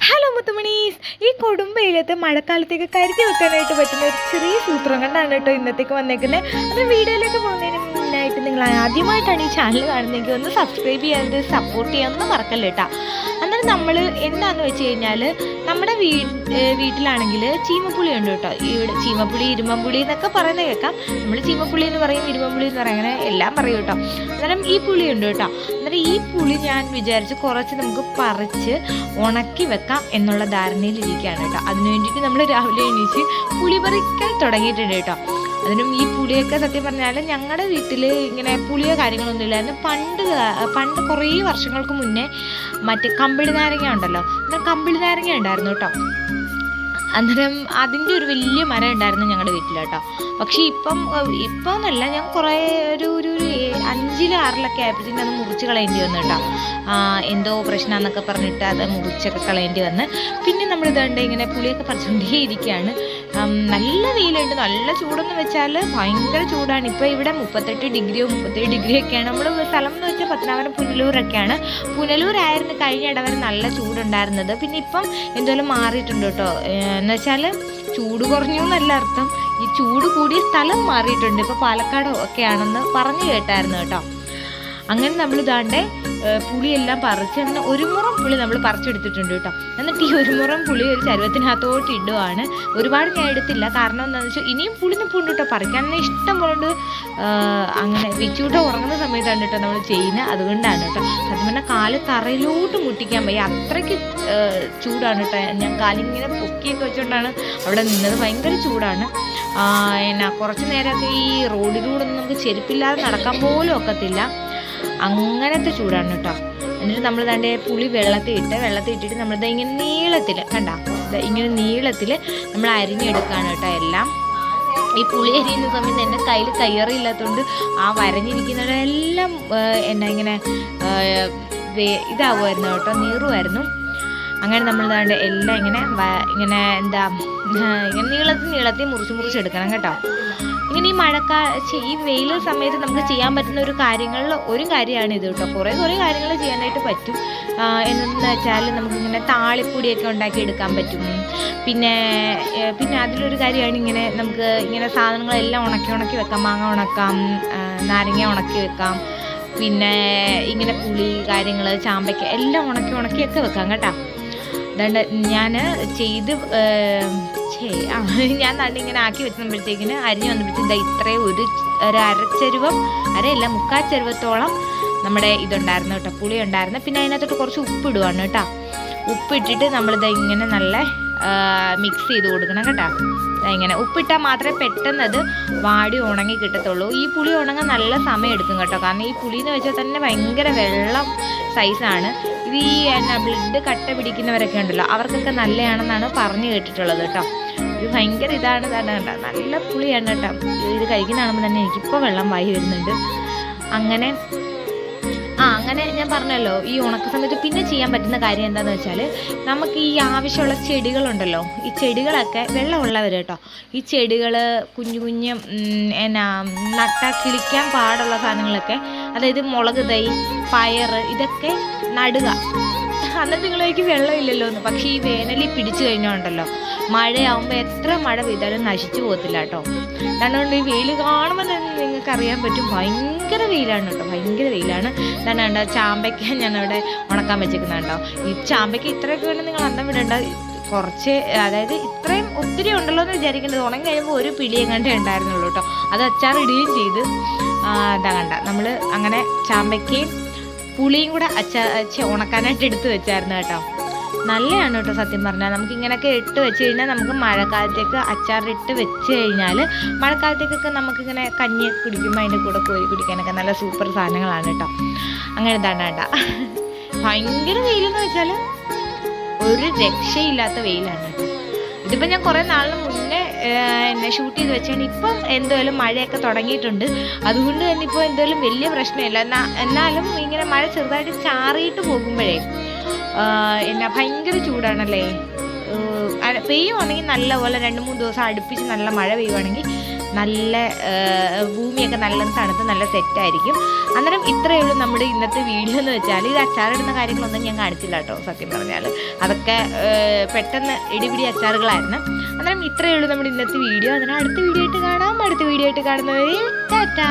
Hello. മുത്തുമണീസ് ഈ കൊടും വെയിലത്ത് മഴക്കാലത്തേക്ക് കരുതി വെക്കാനായിട്ട് പറ്റുന്ന ഒരു ചെറിയ സൂത്രം കണ്ടാണ് കേട്ടോ ഇന്നത്തേക്ക് വന്നേക്കുന്നത് അത് വീഡിയോയിലേക്ക് പോകുന്നതിന് മുന്നായിട്ട് നിങ്ങൾ ആദ്യമായിട്ടാണ് ഈ ചാനൽ കാണുന്നതെങ്കിൽ ഒന്ന് സബ്സ്ക്രൈബ് ചെയ്യാണ്ട് സപ്പോർട്ട് ചെയ്യാമെന്ന് മറക്കല്ല കേട്ടോ അന്നേരം നമ്മൾ എന്താണെന്ന് വെച്ച് കഴിഞ്ഞാൽ നമ്മുടെ വീ വീട്ടിലാണെങ്കിൽ ചീമപ്പുളി ഉണ്ട് കേട്ടോ. ഇവിടെ ചീമപ്പുളി ഇരുമ്പുളി എന്നൊക്കെ പറയുന്നത് കേൾക്കാം. നമ്മൾ ചീമപ്പുളി എന്ന് പറയും ഇരുമ്പുളി എന്ന് പറയും അങ്ങനെ എല്ലാം പറയും കേട്ടോ. അന്നേരം ഈ പുളി ഉണ്ട് കേട്ടോ. അന്നേരം ഈ പുളി ഞാൻ വിചാരിച്ച് കുറച്ച് നമുക്ക് പറിച്ച് ഉണക്കി വെക്കാം. എന്നുള്ള ധാരണയിലിരിക്കുകയാണ് കേട്ടോ. അതിനു വേണ്ടിയിട്ട് നമ്മൾ രാവിലെ എണീച്ച് പുളി പറിക്കാൻ തുടങ്ങിയിട്ടുണ്ട് കേട്ടോ. അതിനും ഈ പുളിയൊക്കെ സത്യം പറഞ്ഞാൽ ഞങ്ങളുടെ വീട്ടിൽ ഇങ്ങനെ പുളിയോ കാര്യങ്ങളൊന്നും ഇല്ലായിരുന്നു. പണ്ട് പണ്ട് കുറേ വർഷങ്ങൾക്ക് മുന്നേ മറ്റേ കമ്പിളി നാരങ്ങ ഉണ്ടല്ലോ. എന്നാൽ കമ്പിളി നാരങ്ങ ഉണ്ടായിരുന്നു കേട്ടോ. അന്നേരം അതിന്റെ ഒരു വലിയ മരം ഉണ്ടായിരുന്നു ഞങ്ങളുടെ വീട്ടിൽ കേട്ടോ പക്ഷേ ഇപ്പം ഇപ്പം എന്നല്ല ഞാൻ കുറേ ഒരു ഒരു ഒരു അഞ്ചിലും ആറിലൊക്കെ ആയപ്പോഴത്തേക്കും അത് മുറിച്ച് കളയേണ്ടി വന്നു കേട്ടോ. എന്തോ പ്രശ്നമെന്നൊക്കെ പറഞ്ഞിട്ട് അത് മുറിച്ചൊക്കെ കളയേണ്ടി വന്ന്. പിന്നെ നമ്മൾ ഇതുണ്ട് ഇങ്ങനെ പുളിയൊക്കെ പറിച്ചുകൊണ്ടേ ഇരിക്കുകയാണ് നല്ല വെയിലുണ്ട്. നല്ല ചൂടെന്ന് വെച്ചാൽ ഭയങ്കര ചൂടാണ്. ഇപ്പോൾ ഇവിടെ മുപ്പത്തെട്ട് ഡിഗ്രിയോ മുപ്പത്തേഴ് ഡിഗ്രി ഒക്കെയാണ്. നമ്മൾ സ്ഥലം എന്ന് വെച്ചാൽ പത്തനാപുരം പുനലൂരൊക്കെയാണ്. പുനലൂരായിരുന്നു കഴിഞ്ഞ ഇടവരെ നല്ല ചൂടുണ്ടായിരുന്നത്. പിന്നെ ഇപ്പം എന്തായാലും മാറിയിട്ടുണ്ട് കേട്ടോ. എന്ന് വെച്ചാൽ ചൂട് കുറഞ്ഞു എന്നല്ല അർത്ഥം. ഈ ചൂട് കൂടിയ സ്ഥലം മാറിയിട്ടുണ്ട്. ഇപ്പോൾ പാലക്കാടോ ഒക്കെയാണെന്ന് പറഞ്ഞു കേട്ടായിരുന്നു കേട്ടോ. അങ്ങനെ നമ്മൾ ഇതാണ്ട് പുളിയെല്ലാം പറിച്ച് അങ്ങനെ ഒരു മുറം പുളി നമ്മൾ പറിച്ചെടുത്തിട്ടുണ്ട് കേട്ടോ. എന്നിട്ട് ഈ ഒരു മുറം പുളി ഒരു ചരുവത്തിനകത്തോട്ട് ഇടുവാണ്. ഒരുപാട് ഞാൻ എടുത്തില്ല. കാരണം എന്താണെന്ന് വെച്ചാൽ ഇനിയും പുളി നിൽപ്പുണ്ട് കേട്ടോ. പറിക്കാൻ ഇഷ്ടം പോലെ അങ്ങനെ വിച്ചൂട്ട ഉറങ്ങുന്ന സമയത്താണ് കേട്ടോ നമ്മൾ ചെയ്യുന്നത്. അതുകൊണ്ടാണ് കേട്ടോ. സത്യം പറഞ്ഞാൽ കാൽ തറയിലോട്ട് മുട്ടിക്കാൻ വയ്യ. അത്രയ്ക്ക് ചൂടാണ് കേട്ടോ. ഞാൻ കാലിങ്ങനെ പൊക്കിയൊക്കെ വെച്ചുകൊണ്ടാണ് അവിടെ നിന്നത്. ഭയങ്കര ചൂടാണ്. എന്നാ കുറച്ച് നേരമൊക്കെ ഈ റോഡിലൂടെ ഒന്നും നമുക്ക് ചെരുപ്പില്ലാതെ നടക്കാൻ പോലും ഒക്കത്തില്ല. അങ്ങനത്തെ ചൂടാണ് കേട്ടോ എന്നിട്ട് നമ്മൾ തന്നെ പുളി വെള്ളത്തിൽ ഇട്ട് വെള്ളത്തിൽ ഇട്ടിട്ട് നമ്മളിത് ഇങ്ങനെ നീളത്തിൽ കണ്ട? ഇങ്ങനെ നീളത്തിൽ നമ്മൾ അരിഞ്ഞെടുക്കുകയാണ് കേട്ടോ എല്ലാം. ഈ പുളി അരിയുന്ന സമയത്ത് എന്റെ കയ്യിൽ കയ്യറിയില്ലാത്തതുകൊണ്ട് ആ വരഞ്ഞിരിക്കുന്നതെല്ലാം എന്നാ ഇങ്ങനെ ഇതാവുമായിരുന്നു കേട്ടോ നീറുമായിരുന്നു. അങ്ങനെ നമ്മൾ ദാണ്ട് എല്ലാം ഇങ്ങനെ ഇങ്ങനെ എന്താ ഇങ്ങനെ നീളത്തിൽ നീളത്തിൽ മുറിച്ച് എടുക്കണം കേട്ടോ. ഇങ്ങനെ ഈ മഴക്കാ ഈ വെയിൽ സമയത്ത് നമുക്ക് ചെയ്യാൻ പറ്റുന്ന ഒരു കാര്യങ്ങളിൽ ഒരു കാര്യമാണ് ഇത് കേട്ടോ. കുറേ കുറേ കാര്യങ്ങൾ ചെയ്യാനായിട്ട് പറ്റും. എന്തെന്ന് വെച്ചാൽ നമുക്കിങ്ങനെ താളിപ്പൊടിയൊക്കെ ഉണ്ടാക്കി എടുക്കാൻ പറ്റും. പിന്നെ പിന്നെ അതിലൊരു കാര്യമാണ് ഇങ്ങനെ നമുക്ക് ഇങ്ങനെ സാധനങ്ങളെല്ലാം ഉണക്കി ഉണക്കി വെക്കാം. മാങ്ങ ഉണക്കാം നാരങ്ങ ഉണക്കി വെക്കാം. പിന്നെ ഇങ്ങനെ പുളി കാര്യങ്ങൾ ചാമ്പയ്ക്ക എല്ലാം ഉണക്കി ഉണക്കിയൊക്കെ വെക്കാം കേട്ടോ. ഞാൻ ചെയ്ത് ഞാൻ നാട്ടിൽ ഇങ്ങനെ ആക്കി വെച്ചപ്പോഴത്തേക്കിന് അരിഞ്ഞു വന്നപ്പോഴത്തേക്ക് ഇതാ ഇത്രയും ഒരു ഒരു അരച്ചരുവം അരയല്ല മുക്കാൽ ചരുവത്തോളം നമ്മുടെ ഇതുണ്ടായിരുന്നു കേട്ടോ പുളി ഉണ്ടായിരുന്നു. പിന്നെ അതിനകത്തോട്ട് കുറച്ച് ഉപ്പ് ഇടുവാണ് കേട്ടോ. ഉപ്പിട്ടിട്ട് നമ്മളിത് ഇങ്ങനെ നല്ല മിക്സ് ചെയ്ത് കൊടുക്കണം കേട്ടോ. ഇങ്ങനെ ഉപ്പിട്ടാൽ മാത്രമേ പെട്ടെന്ന് അത് വാടി ഉണങ്ങി കിട്ടത്തുള്ളൂ. ഈ പുളി ഉണങ്ങാൻ നല്ല സമയം എടുക്കും കേട്ടോ. കാരണം ഈ പുളി എന്ന് വെച്ചാൽ തന്നെ ഭയങ്കര വെള്ളം സൈസാണ് ഈ എന്നാ ബ്ലഡ് കട്ട പിടിക്കുന്നവരൊക്കെ ഉണ്ടല്ലോ അവർക്കൊക്കെ നല്ലതാണെന്നാണ് പറഞ്ഞു കേട്ടിട്ടുള്ളത് കേട്ടോ. ഇത് ഭയങ്കര ഇതാണ് തന്നെ കേട്ടോ നല്ല പുളിയാണ് കേട്ടോ. ഇത് കഴിക്കുന്ന കാണുമ്പോൾ തന്നെ എനിക്കിപ്പോൾ വെള്ളം വായി വരുന്നുണ്ട്. അങ്ങനെ ആ അങ്ങനെ ഞാൻ പറഞ്ഞല്ലോ ഈ ഉണക്ക സമയത്ത് പിന്നെ ചെയ്യാൻ പറ്റുന്ന കാര്യം എന്താണെന്ന് വെച്ചാൽ നമുക്ക് ഈ ആവശ്യമുള്ള ചെടികളുണ്ടല്ലോ ഈ ചെടികളൊക്കെ വെള്ളമുള്ളവർ കേട്ടോ. ഈ ചെടികൾ കുഞ്ഞു കുഞ്ഞ് എന്നാ നട്ടാ കിളിക്കാൻ പാടുള്ള സാധനങ്ങളൊക്കെ അതായത് മുളക് തൈ പയർ ഇതൊക്കെ നടുക. അന്നത്തെ നിങ്ങളേക്ക് വെള്ളമില്ലല്ലോ എന്ന് പക്ഷേ ഈ വേനലിൽ പിടിച്ചു കഴിഞ്ഞോണ്ടല്ലോ. മഴയാവുമ്പോൾ എത്ര മഴ പെയ്താലും നശിച്ചു പോകത്തില്ല കേട്ടോ. അതുകൊണ്ട് ഈ വെയിൽ കാണുമ്പോൾ തന്നെ നിങ്ങൾക്ക് അറിയാൻ പറ്റും ഭയങ്കര വെയിലാണ് കേട്ടോ ഭയങ്കര വെയിലാണ്. തന്നെ ചാമ്പയ്ക്ക ഞാനവിടെ ഉണക്കാൻ വെച്ചേക്കുന്നുണ്ടോ ഈ ചാമ്പയ്ക്ക ഇത്രയൊക്കെ വേണം നിങ്ങൾ അന്നം വിടേണ്ട. കുറച്ച് അതായത് ഇത്രയും ഒത്തിരി ഉണ്ടല്ലോ എന്ന് വിചാരിക്കേണ്ടത് ഉണങ്ങി കഴിയുമ്പോൾ ഒരു പിടിയെങ്ങാണ്ടേ ഉണ്ടായിരുന്നുള്ളൂ കേട്ടോ. അത് അച്ചാറിടുകയും ചെയ്ത്. ഇതാ കണ്ട. നമ്മൾ അങ്ങനെ ചാമ്പയ്ക്കയും പുളിയും കൂടെ അച്ച ഉണക്കാനായിട്ട് എടുത്തു വെച്ചായിരുന്നു കേട്ടോ. നല്ലതാണ് കേട്ടോ സത്യം പറഞ്ഞാൽ നമുക്ക് ഇങ്ങനെയൊക്കെ ഇട്ട് വെച്ച് കഴിഞ്ഞാൽ നമുക്ക് മഴക്കാലത്തേക്ക് അച്ചാറിട്ട് വെച്ച് കഴിഞ്ഞാൽ മഴക്കാലത്തേക്കൊക്കെ നമുക്കിങ്ങനെ കഞ്ഞി കുടിക്കുമ്പോൾ അതിന്റെ കൂടെ കോരി കുടിക്കാനൊക്കെ നല്ല സൂപ്പർ സാധനങ്ങളാണ് കേട്ടോ. അങ്ങനെ ഇതാണ് വേണ്ട ഭയങ്കര വെയിലെന്ന് വെച്ചാൽ ഒരു രക്ഷയില്ലാത്ത വെയിലാണ് കേട്ടോ. ഇതിപ്പോൾ ഞാൻ കുറേ നാളിന് മുന്നേ ഷൂട്ട് ചെയ്ത് വെച്ചാണ് ഇപ്പം എന്തായാലും മഴയൊക്കെ തുടങ്ങിയിട്ടുണ്ട്. അതുകൊണ്ട് തന്നെ ഇപ്പോൾ എന്തായാലും വലിയ പ്രശ്നമില്ല. എന്നാ എന്നാലും ഇങ്ങനെ മഴ ചെറുതായിട്ട് ചാറിയിട്ട് പോകുമ്പോഴേ എന്നാ ഭയങ്കര ചൂടാണല്ലേ? പെയ്യുവാണെങ്കിൽ നല്ലപോലെ രണ്ട് മൂന്ന് ദിവസം അടുപ്പിച്ച് നല്ല മഴ പെയ്യുവാണെങ്കിൽ നല്ല ഭൂമിയൊക്കെ നല്ല തണുത്ത് നല്ല സെറ്റായിരിക്കും. അന്നേരം ഇത്രയേ ഉള്ളൂ നമ്മുടെ ഇന്നത്തെ വീഡിയോ എന്ന് വെച്ചാൽ ഇത് അച്ചാറിടുന്ന കാര്യങ്ങളൊന്നും ഞാൻ കാണിച്ചില്ല കേട്ടോ സത്യം പറഞ്ഞാൽ അതൊക്കെ പെട്ടെന്ന് ഇടിപിടി അച്ചാറുകളായിരുന്നു. അന്നേരം ഇത്രയേ ഉള്ളൂ നമ്മുടെ ഇന്നത്തെ വീഡിയോ. അതിന് അടുത്ത വീഡിയോ ആയിട്ട് കാണാം. അടുത്ത വീഡിയോ ആയിട്ട് കാണുന്നവരെ ടാറ്റാ.